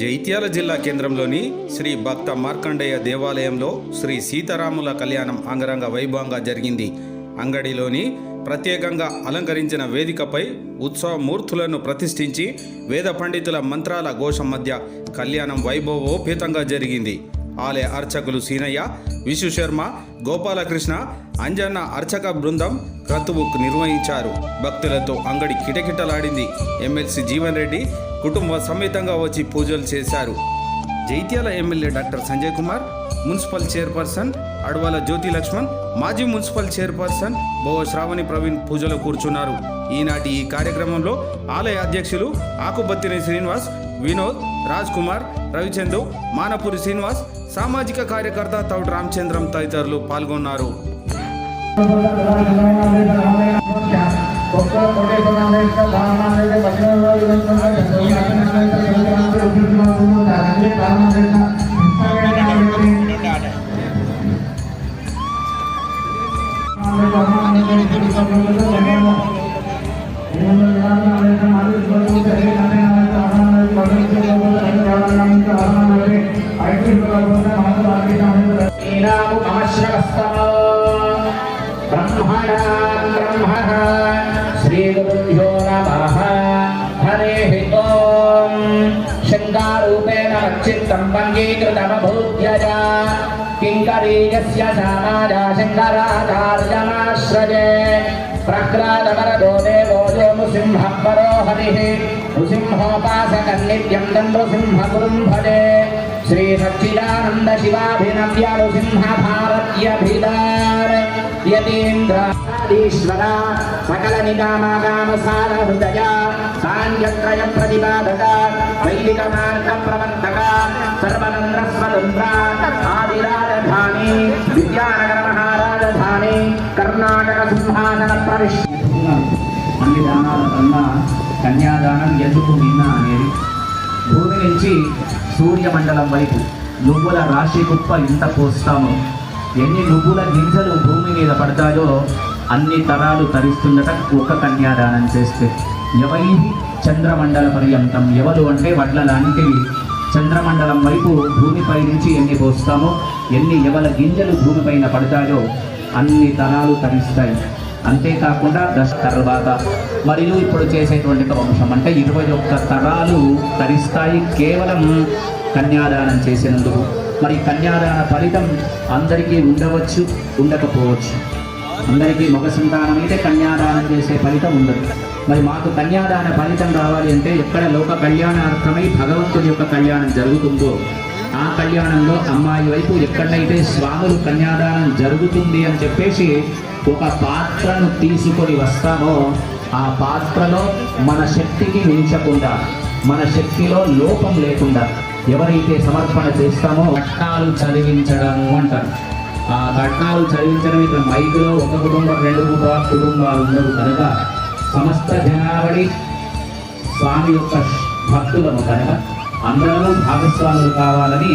జైత్యాల జిల్లా కేంద్రంలోని శ్రీ భక్త మార్కండేయ దేవాలయంలో శ్రీ సీతారాముల కళ్యాణం అంగరంగ వైభవంగా జరిగింది. అంగడిలోని ప్రత్యేకంగా అలంకరించిన వేదికపై ఉత్సవ మూర్తులను ప్రతిష్ఠించి వేద పండితుల మంత్రాల ఘోషం మధ్య కళ్యాణం వైభవోపేతంగా జరిగింది. ఆలయ అర్చకులు సీనయ్య విశు శర్మ గోపాలకృష్ణ అంజన్న అర్చక బృందం క్రతువు నిర్వహించారు. భక్తులతో అంగడి కిటకిటలాడింది. ఎమ్మెల్సీ జీవన్ రెడ్డి కుటుంబ సమేతంగా వచ్చి పూజలు చేశారు. Jagtial MLA doctor Sanjay Kumar municipal chairperson Adavala Jyothi Laxman మాజీ మున్సిపల్ చైర్పర్సన్ బోవ శ్రావణి ప్రవీణ్ పూజలో కూర్చున్నారు. ఈనాటి ఈ కార్యక్రమంలో ఆలయ అధ్యక్షులు ఆకుబత్తిని శ్రీనివాస్ వినోద్ రాజ్ కుమార్ రవిచందు మానపూరి శ్రీనివాస్ సామాజిక కార్యకర్త తౌడు రామచంద్రం తదితరులు పాల్గొన్నారు శ్రీరాముపమశ్రవస్తమో रक्षित्तं भङ्गे कृतमभूद्यज किङ्करीजस्य सामाजा शङ्कराचार्यमाश्रजे प्रक्रातवरदो देवो यो नृसिंहः परो हरिः नृसिंहोपासकन्नित्यं नृसिंहगुरुं भजे श्रीसच्चिदानन्दशिवाभिनव्या नृसिंहभारत्यभिदार यतीन्द्र ఈశ్వర సకల నిగామాగామసార హృదయ సాంఖ్యత్రయ ప్రతిపాదక వైదిక మార్గ ప్రవర్తక సర్వనంద్ర స్వతంత్ర ఆదిరాజధాని విద్యానగర మహారాజధాని కర్ణాటక సింహాసన ప్రవిశ్య అన్ని దానాల కన్నా కన్యాదానం ఎందుకు నిన్న అనేది? భూమి నుంచి సూర్యమండలం వైపు నువ్వుల రాశి కుప్ప ఇంత పోస్తామో ఎన్ని నువ్వుల గింజలు భూమి మీద పడతాయో అన్ని తరాలు తరిస్తుండట ఒక కన్యాదానం చేస్తే. ఎవరి చంద్రమండల పర్యంతం. ఎవరు అంటే వడ్ల లాంటివి చంద్రమండలం వైపు భూమిపై నుంచి ఎన్ని పోస్తామో ఎన్ని ఎవల గింజలు భూమిపైన పడతాయో అన్ని తరాలు తరిస్తాయి. అంతేకాకుండా దశ తర్వాత మరియు ఇప్పుడు చేసేటువంటి వంశం అంటే ఇరవై ఒక్క తరాలు తరిస్తాయి కేవలం కన్యాదానం చేసినందుకు. మరి కన్యాదాన ఫలితం అందరికీ ఉండవచ్చు ఉండకపోవచ్చు. అందరికీ మగ సంతానం అయితే కన్యాదానం చేసే ఫలితం ఉండదు. మరి మాకు కన్యాదాన ఫలితం రావాలి అంటే ఎక్కడ లోక కళ్యాణార్థమై భగవంతుడి యొక్క కళ్యాణం జరుగుతుందో ఆ కళ్యాణంలో అమ్మాయి వైపు ఎక్కడైతే స్వాములు కన్యాదానం జరుగుతుంది అని చెప్పేసి ఒక పాత్రను తీసుకొని వస్తామో ఆ పాత్రలో మన శక్తికి మించకుండా మన శక్తిలో లోపం లేకుండా ఎవరైతే సమర్పణ చేస్తామో కట్నాలు చదివించడము అంటారు. ఆ కట్నాలు చదివించడం ఇక్కడ మైకులో ఒక కుటుంబం రెండు కుటుంబ కుటుంబాలు ఉండవు కనుక సమస్త జనావళి స్వామి యొక్క భక్తులము కనుక అందరూ భాగస్వాములు కావాలని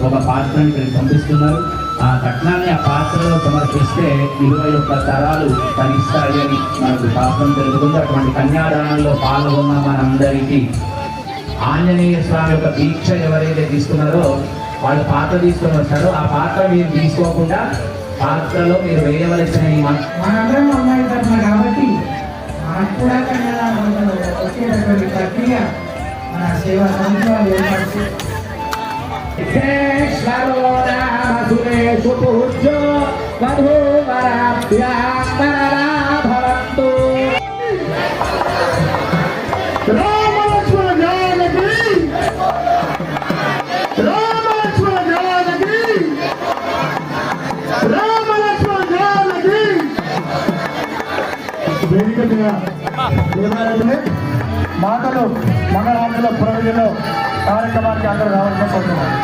ఒక పాత్రను ఇక్కడ పంపిస్తున్నారు. ఆ కట్నాన్ని ఆ పాత్రలో సమర్పిస్తే ఇరవై ఒక్క తరాలు తరిస్తాయి అని మనకు శాస్త్రం తెలుగుతుంది అటువంటి కన్యాదానంలో పాల్గొన్న మనందరికీ ఆంజనేయ స్వామి యొక్క దీక్ష ఎవరైతే తీసుకున్నారో వాళ్ళు పాత్ర తీసుకొని వస్తారో. ఆ పాత్ర మీరు తీసుకోకుండా పాత్రలో మీరు వేయవలసిన మనందరం అమ్మాయి తరఫున కాబట్టి మనకు కూడా కన్యాదానంలో వచ్చేటటువంటి ప్రక్రియ మన సేవా సురేషు పూజ్యో వధూవరాభ్యాం వేదిక మీద దేవాలయంలో మాటలు మంగళాంతుల ప్రయోజనంలో కార్యక్రమానికి అందరూ రావాల్సిన కోరుతున్నాను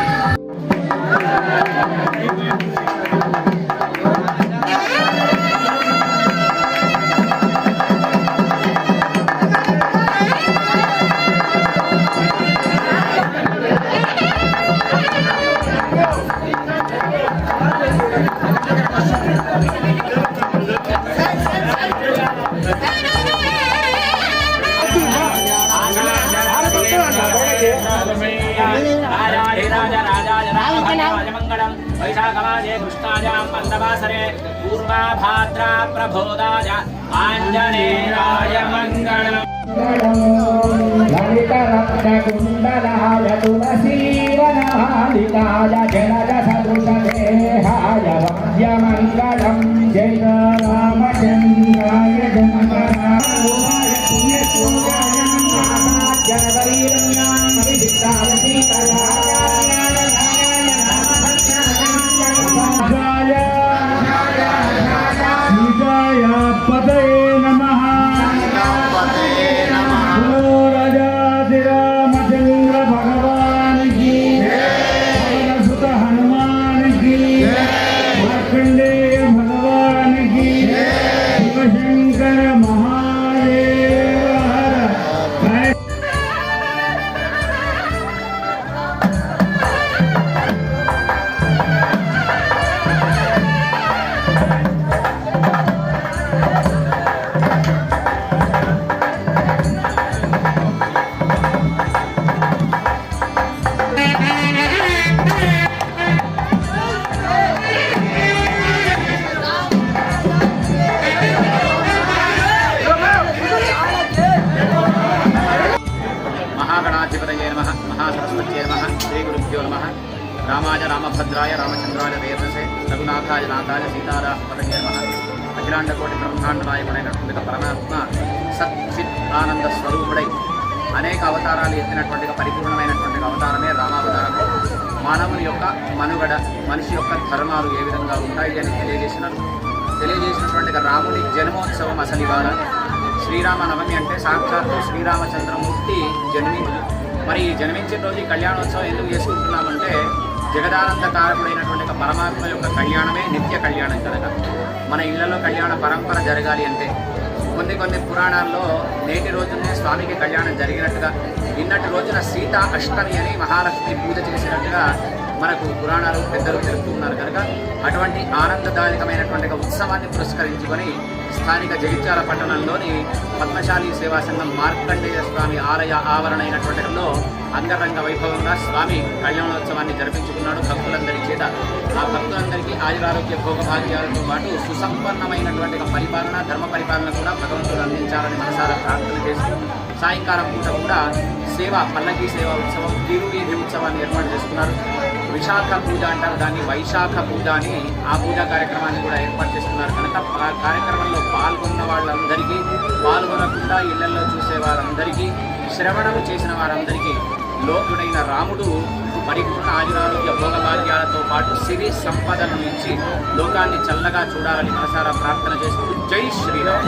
शाकलाजे कृष्णाजाम् मन्दवासरे पूर्वाभाद्रा प्रभोदाय मंगल मङ्गलम्। ललितरत्नकुण्डलाय तुलसीवनहालिकाय जनज सदृशदेहाय वद्यमङ्गलम् जय राम जनः ಪದ మహాగణాధిపతయే నమ మహాసరస్వత్యే నమ శ్రీ గురుభ్యో నమ. రామాయ రామభద్రాయ రామచంద్రాయ వేదసే రఘునాథాయ నాథాయ సీతారామపతయే నమ. అఖిలాండకోటి బ్రహ్మాండ నాయకుడైనటువంటి పరమాత్మ సత్ చిత్ ఆనంద స్వరూపుడై అనేక అవతారాలు ఎత్తినటువంటి పరిపూర్ణమైనటువంటి అవతారమే రామావతారము. మానవుని యొక్క మనుగడ మనిషి యొక్క ధర్మాలు ఏ విధంగా ఉంటాయి అని తెలియజేసినారు. తెలియజేసినటువంటి రాముని జన్మోత్సవం అసలు ఇవాళ శ్రీరామ నవమి అంటే సాక్షాత్తు శ్రీరామచంద్రమూర్తి జన్మి మరి జన్మించిన రోజు ఈ కళ్యాణోత్సవం ఎందుకు చేసుకుంటున్నామంటే జగదానంద కారకుడైనటువంటి పరమాత్మ యొక్క కళ్యాణమే నిత్య కళ్యాణం కనుక. మన ఇళ్ళలో కళ్యాణ పరంపర జరగాలి అంటే కొన్ని కొన్ని పురాణాల్లో నేటి రోజునే స్వామికి కళ్యాణం జరిగినట్టుగా నిన్నటి రోజున సీతా అష్టమి అని మహాలక్ష్మి పూజ చేసినట్టుగా మనకు పురాణాలు పెద్దలు తెలుపుతున్నారు కనుక అటువంటి ఆనందదాయకమైనటువంటి ఉత్సవాన్ని పురస్కరించుకొని స్థానిక జగిత్యాల పట్టణంలోని పద్మశాలి సేవా సంఘం మార్కండేయ స్వామి ఆలయ ఆవరణ అయినటువంటిలో అంగరంగ వైభవంగా స్వామి కళ్యాణోత్సవాన్ని జరిపించుకున్నాడు భక్తులందరి చేత. ఆ భక్తులందరికీ ఆయురారోగ్య భోగభాగ్యాలతో పాటు సుసంపన్నమైనటువంటి పరిపాలన ధర్మ పరిపాలన కూడా భగవంతుడు అందించాలని మనసారా ప్రార్థన చేస్తూ సాయంకాలం పూట కూడా సేవ పల్లకీ సేవ ఉత్సవం తిరువీధి ఉత్సవాన్ని ఏర్పాటు చేసుకున్నారు. విశాఖ పూజ అంటారు. దాన్ని వైశాఖ పూజ అని ఆ పూజ కార్యక్రమాన్ని కూడా ఏర్పాటు చేస్తున్నారు. కనుక ఆ కార్యక్రమంలో పాల్గొన్న వాళ్ళందరికీ పాల్గొనకుండా ఇళ్ళలో చూసే వారందరికీ శ్రవణము చేసిన వారందరికీ లోకుడైన రాముడు పరిపూర్ణ ఆయురారోగ్య భోగభాగ్యాలతో పాటు సిరి సంపదను ఇచ్చి లోకాన్ని చల్లగా చూడాలని మనసారా ప్రార్థన చేస్తూ జై శ్రీరామ్.